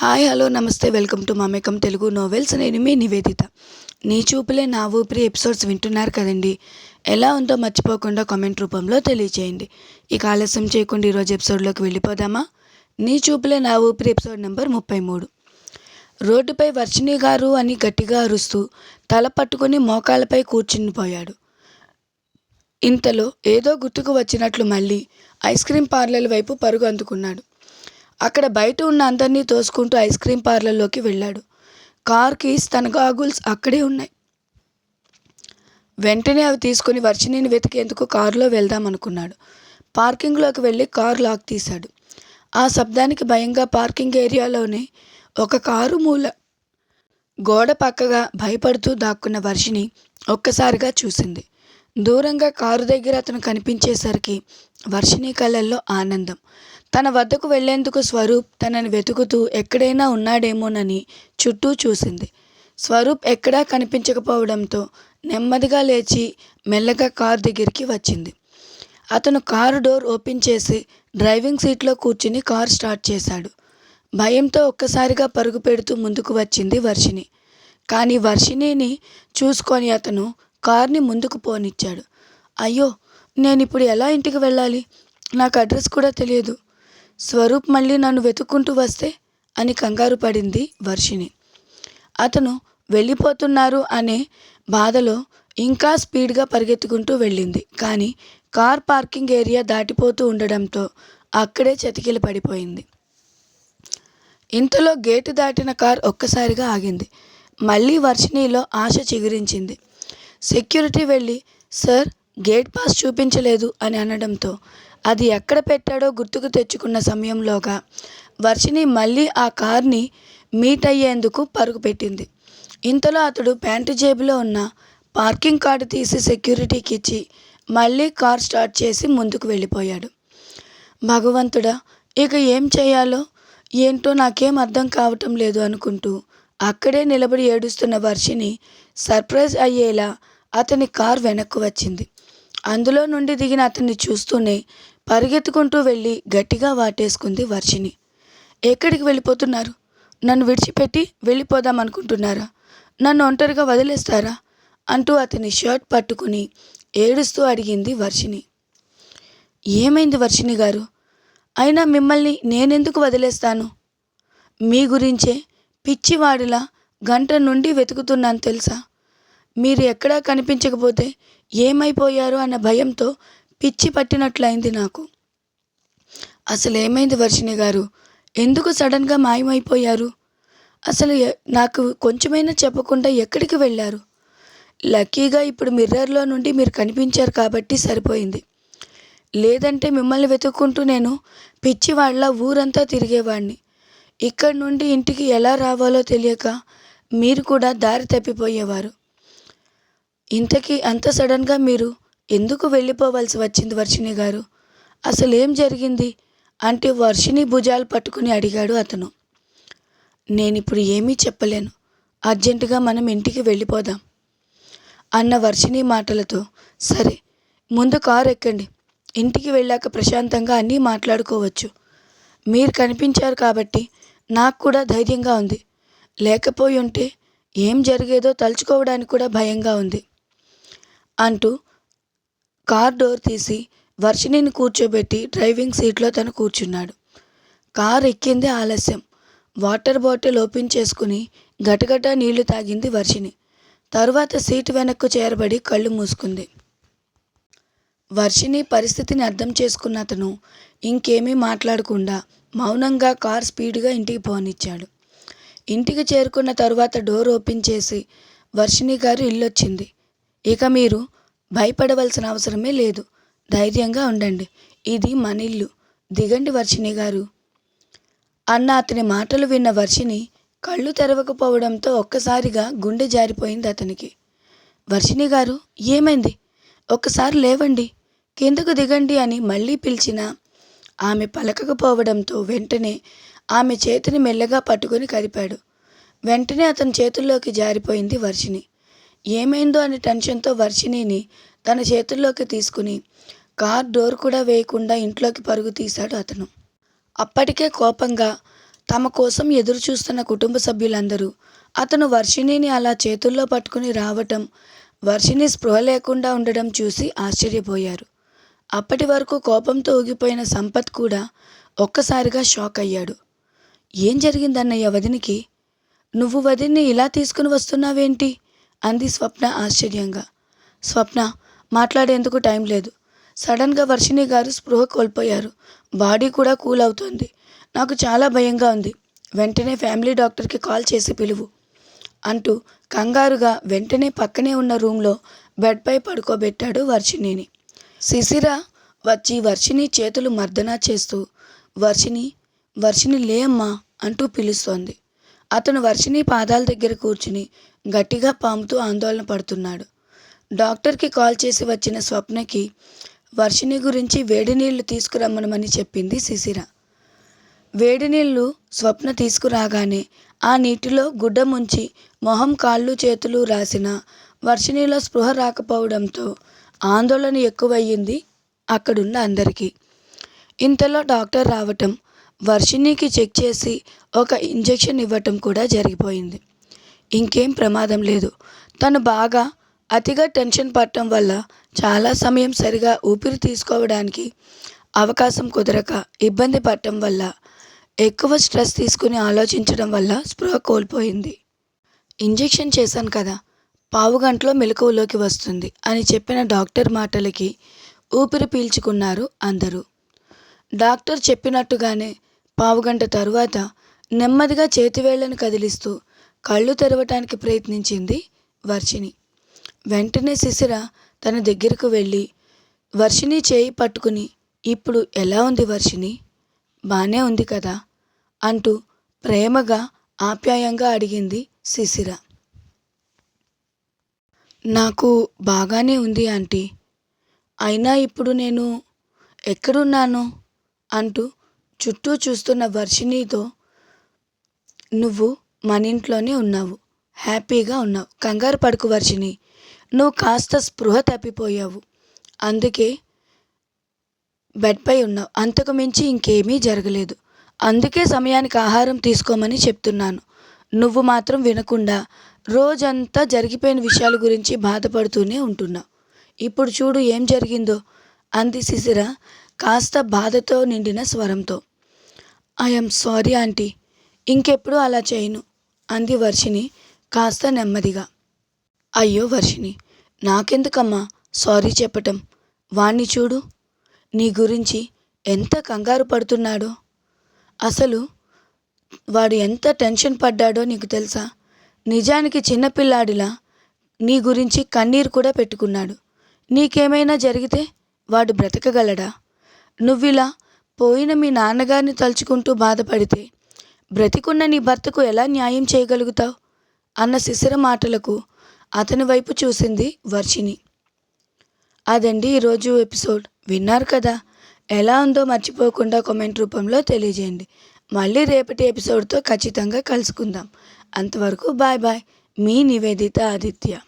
Hi hello నమస్తే welcome to Mamekam Telugu novels నేను మీ నివేదిత. నీ చూపులే నా ఊపిరి ఎపిసోడ్స్ వింటున్నారు కదండి. ఎలా ఉందో మర్చిపోకుండా కామెంట్ రూపంలో తెలియచేయండి. ఇక ఆలస్యం చేయకుండా ఈరోజు ఎపిసోడ్లోకి వెళ్ళిపోదామా? నీ చూపులే నా ఊపిరి ఎపిసోడ్ నెంబర్ ముప్పై మూడు రోడ్డుపై వర్షిణి గారు అని గట్టిగా అరుస్తూ తల పట్టుకుని మోకాళ్ళపై కూర్చునిపోయాడు. ఇంతలో ఏదో గుర్తుకు వచ్చినట్లు మళ్ళీ ఐస్ క్రీం పార్లర్ వైపు పరుగు అందుకున్నాడు. అక్కడ బయట ఉన్న అందరినీ తోసుకుంటూ ఐస్ క్రీమ్ పార్లర్లోకి వెళ్ళాడు. కార్ కీస్ తన గాగుల్స్ అక్కడే ఉన్నాయి. వెంటనే అవి తీసుకుని వర్షిణిని వెతికేందుకు కారులో వెళ్దాం అనుకున్నాడు పార్కింగ్లోకి వెళ్ళి కార్ లాక్ తీశాడు. ఆ శబ్దానికి భయంగా పార్కింగ్ ఏరియాలోనే ఒక కారు మూల గోడ పక్కగా భయపడుతూ దాక్కున్న వర్షిని ఒక్కసారిగా చూసింది. దూరంగా కారు దగ్గర అతను కనిపించేసరికి వర్షిణి కళ్ళల్లో ఆనందం. తన వద్దకు వెళ్ళేందుకు స్వరూప్ తనని వెతుకుతూ ఎక్కడైనా ఉన్నాడేమోనని చుట్టూ చూసింది. స్వరూప్ ఎక్కడా కనిపించకపోవడంతో నెమ్మదిగా లేచి మెల్లగా కారు దగ్గరికి వచ్చింది. అతను కారు డోర్ ఓపెన్ చేసి డ్రైవింగ్ సీట్లో కూర్చుని కార్ స్టార్ట్ చేశాడు. భయంతో ఒక్కసారిగా పరుగు పెడుతూ ముందుకు వచ్చింది వర్షిణి. కానీ వర్షిణిని చూసుకొని అతను కార్ని ముందుకు పోనిచ్చాడు. అయ్యో నేను ఇప్పుడు ఎలా ఇంటికి వెళ్ళాలి? నాకు అడ్రస్ కూడా తెలియదు. స్వరూప్ మళ్ళీ నన్ను వెతుక్కుంటూ వస్తే అని కంగారు పడింది వర్షిణి. అతను వెళ్ళిపోతున్నారు అనే బాధలో ఇంకా స్పీడ్గా పరిగెత్తుకుంటూ వెళ్ళింది. కానీ కార్ పార్కింగ్ ఏరియా దాటిపోతూ ఉండడంతో అక్కడే చతికిల పడిపోయింది. ఇంతలో గేటు దాటిన కార్ ఒక్కసారిగా ఆగింది. మళ్ళీ వర్షిణిలో ఆశ చిగురించింది. సెక్యూరిటీ వెళ్ళి సార్ గేట్ పాస్ చూపించలేదు అని అనడంతో అది ఎక్కడ పెట్టాడో గుర్తుకు తెచ్చుకున్న సమయంలోగా వర్షిని మళ్ళీ ఆ కార్ని మీట్ అయ్యేందుకు పరుగు పెట్టింది. ఇంతలో అతడు ప్యాంటు జేబులో ఉన్న పార్కింగ్ కార్డు తీసి సెక్యూరిటీకి ఇచ్చి మళ్ళీ కార్ స్టార్ట్ చేసి ముందుకు వెళ్ళిపోయాడు. భగవంతుడా ఇక ఏం చేయాలో? ఏంటో నాకేం అర్థం కావటం లేదు అనుకుంటూ అక్కడే నిలబడి ఏడుస్తున్న వర్షిని సర్ప్రైజ్ అయ్యేలా అతని కార్ వెనక్కు వచ్చింది. అందులో నుండి దిగిన అతన్ని చూస్తూనే పరిగెత్తుకుంటూ వెళ్ళి గట్టిగా వాటేసుకుంది వర్షిని ఎక్కడికి వెళ్ళిపోతున్నారు? నన్ను విడిచిపెట్టి వెళ్ళిపోదాం అనుకుంటున్నారా? నన్ను ఒంటరిగా వదిలేస్తారా? అంటూ అతని షర్ట్ పట్టుకుని ఏడుస్తూ అడిగింది వర్షిని ఏమైంది వర్షిని గారు? అయినా మిమ్మల్ని నేనెందుకు వదిలేస్తాను? మీ గురించే పిచ్చివాడిలా గంట నుండి వెతుకుతున్నాను తెలుసా? మీరు ఎక్కడా కనిపించకపోతే ఏమైపోయారు అన్న భయంతో పిచ్చి పట్టినట్లయింది నాకు. అసలు ఏమైంది వర్షిణి గారు? ఎందుకు సడన్గా మాయమైపోయారు? అసలు నాకు కొంచెమైనా చెప్పకుండా ఎక్కడికి వెళ్ళారు? లక్కీగా ఇప్పుడు మిర్రర్లో నుండి మీరు కనిపించారు కాబట్టి సరిపోయింది. లేదంటే మిమ్మల్ని వెతుక్కుంటూ నేను పిచ్చివాళ్ళ ఊరంతా తిరిగేవాడిని ఇక్కడి నుండి ఇంటికి ఎలా రావాలో తెలియక మీరు కూడా దారి తప్పిపోయేవారు. ఇంతకీ అంత సడన్గా మీరు ఎందుకు వెళ్ళిపోవాల్సి వచ్చింది వర్షిణి గారు? అసలు ఏం జరిగింది? అంటే వర్షిణి భుజాలు పట్టుకుని అడిగాడు అతను. నేనిప్పుడు ఏమీ చెప్పలేను. అర్జెంటుగా మనం ఇంటికి వెళ్ళిపోదాం. అన్న వర్షిణి మాటలతో సరే ముందు కారు ఎక్కండి. ఇంటికి వెళ్ళాక ప్రశాంతంగా అన్నీ మాట్లాడుకోవచ్చు. మీరు కనిపించారు కాబట్టి నాకు కూడా ధైర్యంగా ఉంది. లేకపోయి ఉంటే ఏం జరిగేదో తలుచుకోవడానికి కూడా భయంగా ఉంది. అంటూ కార్ డోర్ తీసి వర్షిణిని కూర్చోబెట్టి డ్రైవింగ్ సీట్లో తను కూర్చున్నాడు. కార్ ఎక్కింది ఆలస్యం. వాటర్ బాటిల్ ఓపెన్ చేసుకుని గటగట నీళ్ళు తాగింది వర్షిణి. తరువాత సీటు వెనక్కు చేరబడి కళ్ళు మూసుకుంది. వర్షిణి పరిస్థితిని అర్థం చేసుకున్న అతను ఇంకేమీ మాట్లాడకుండా మౌనంగా కార్ స్పీడ్గా ఇంటికి పోనిచ్చాడు. ఇంటికి చేరుకున్న తరువాత డోర్ ఓపెన్ చేసి వర్షిణి గారు ఇల్లొచ్చింది. ఇక మీరు భయపడవలసిన అవసరమే లేదు. ధైర్యంగా ఉండండి. ఇది మన ఇల్లు దిగండి వర్షిణి గారు. అన్న అతని మాటలు విన్న వర్షిణి కళ్ళు తెరవకపోవడంతో ఒక్కసారిగా గుండె జారిపోయింది అతనికి. వర్షిణి గారు ఏమైంది? ఒక్కసారి లేవండి. కిందకు దిగండి అని మళ్ళీ పిలిచినా ఆమె పలకకపోవడంతో వెంటనే ఆమె చేతిని మెల్లగా పట్టుకొని కదిపాడు. వెంటనే అతని చేతుల్లోకి జారిపోయింది వర్షిణి. ఏమైందో అనే టెన్షన్తో వర్షిణిని తన చేతుల్లోకి తీసుకుని కార్ డోర్ కూడా వేయకుండా ఇంట్లోకి పరుగు తీశాడు అతను. అప్పటికే కోపంగా తమ కోసం ఎదురు చూస్తున్న కుటుంబ సభ్యులందరూ అతను వర్షిణిని అలా చేతుల్లో పట్టుకుని రావటం వర్షిణి స్పృహ లేకుండా ఉండడం చూసి ఆశ్చర్యపోయారు. అప్పటి వరకు కోపంతో ఊగిపోయిన సంపత్ కూడా ఒక్కసారిగా షాక్ అయ్యాడు. ఏం జరిగిందన్నయ్య వదినికి? నువ్వు వదిన్ని ఇలా తీసుకుని వస్తున్నావేంటి? అంది స్వప్న ఆశ్చర్యంగా. స్వప్న మాట్లాడేందుకు టైం లేదు. సడన్గా వర్షిణి గారు స్పృహ కోల్పోయారు. బాడీ కూడా కూల్ అవుతోంది. నాకు చాలా భయంగా ఉంది. వెంటనే ఫ్యామిలీ డాక్టర్కి కాల్ చేసి పిలువు అంటూ కంగారుగా వెంటనే పక్కనే ఉన్న రూమ్లో బెడ్పై పడుకోబెట్టాడు వర్షిణిని. శిశిర వచ్చి వర్షిణి చేతులు మర్దనా చేస్తూ వర్షిణి వర్షిణి లే అమ్మా అంటూ పిలుస్తోంది. అతను వర్షిణి పాదాల దగ్గర కూర్చుని గట్టిగా పాముతూ ఆందోళన పడుతున్నాడు. డాక్టర్కి కాల్ చేసి వచ్చిన స్వప్నకి వర్షిని గురించి వేడి నీళ్ళు తీసుకురమ్మనమని చెప్పింది శిశిర. వేడి నీళ్ళు స్వప్న తీసుకురాగానే ఆ నీటిలో గుడ్డ ముంచి మొహం కాళ్ళు చేతులు రాసిన వర్షిణిలో స్పృహ రాకపోవడంతో ఆందోళన ఎక్కువయ్యింది అక్కడున్న అందరికీ. ఇంతలో డాక్టర్ రావటం వర్షిణికి చెక్ చేసి ఒక ఇంజెక్షన్ ఇవ్వటం కూడా జరిగిపోయింది. ఇంకేం ప్రమాదం లేదు. తను బాగా అతిగా టెన్షన్ పడటం వల్ల చాలా సమయం సరిగా ఊపిరి తీసుకోవడానికి అవకాశం కుదరక ఇబ్బంది పడటం వల్ల ఎక్కువ స్ట్రెస్ తీసుకుని ఆలోచించడం వల్ల స్పృహ కోల్పోయింది. ఇంజెక్షన్ చేశాను కదా పావు గంటలో మెలకువలోకి వస్తుంది అని చెప్పిన డాక్టర్ మాటలకి ఊపిరి పీల్చుకున్నారు అందరూ. డాక్టర్ చెప్పినట్టుగానే పావుగంట తరువాత నెమ్మదిగా చేతివేళ్ళను కదిలిస్తూ కళ్ళు తెరవటానికి ప్రయత్నించింది వర్షిణి. వెంటనే శిశిర తన దగ్గరకు వెళ్ళి వర్షిణి చేయి పట్టుకుని ఇప్పుడు ఎలా ఉంది వర్షిణి? బానే ఉంది కదా? అంటూ ప్రేమగా ఆప్యాయంగా అడిగింది శిశిర. నాకు బాగానే ఉంది ఆంటీ. అయినా ఇప్పుడు నేను ఎక్కడున్నాను? అంటూ చుట్టూ చూస్తున్న వర్షిణితో నువ్వు మన ఇంట్లోనే ఉన్నావు. హ్యాపీగా ఉన్నావు. కంగారు పడుకు వర్షిని నువ్వు కాస్త స్పృహ తప్పిపోయావు. అందుకే బెడ్పై ఉన్నావు. అంతకు మించి ఇంకేమీ జరగలేదు. అందుకే సమయానికి ఆహారం తీసుకోమని చెప్తున్నాను. నువ్వు మాత్రం వినకుండా రోజంతా జరిగిపోయిన విషయాల గురించి బాధపడుతూనే ఉంటున్నావు. ఇప్పుడు చూడు ఏం జరిగిందో అంది శిశిర కాస్త బాధతో నిండిన స్వరంతో. I'm sorry aunty. ఇంకెప్పుడు అలా చేయను అంది వర్షిణి కాస్త నెమ్మదిగా. అయ్యో వర్షిణి నాకెందుకమ్మా సారీ చెప్పటం? వాణ్ణి చూడు నీ గురించి ఎంత కంగారు పడుతున్నాడో. అసలు వాడు ఎంత టెన్షన్ పడ్డాడో నీకు తెలుసా? నిజానికి చిన్నపిల్లాడిలా నీ గురించి కన్నీరు కూడా పెట్టుకున్నాడు. నీకేమైనా జరిగితే వాడు బ్రతకగలడా? నువ్విలా పోయిన మీ నాన్నగారిని తలుచుకుంటూ బాధపడితే బ్రతికున్న నీ భర్తకు ఎలా న్యాయం చేయగలుగుతావు? అన్న శిశిర మాటలకు అతని వైపు చూసింది వర్షిని అదండి ఈరోజు ఎపిసోడ్. విన్నారు కదా? ఎలా ఉందో మర్చిపోకుండా కామెంట్ రూపంలో తెలియజేయండి. మళ్ళీ రేపటి ఎపిసోడ్తో ఖచ్చితంగా కలుసుకుందాం. అంతవరకు బాయ్ బాయ్. మీ నివేదిత ఆదిత్య.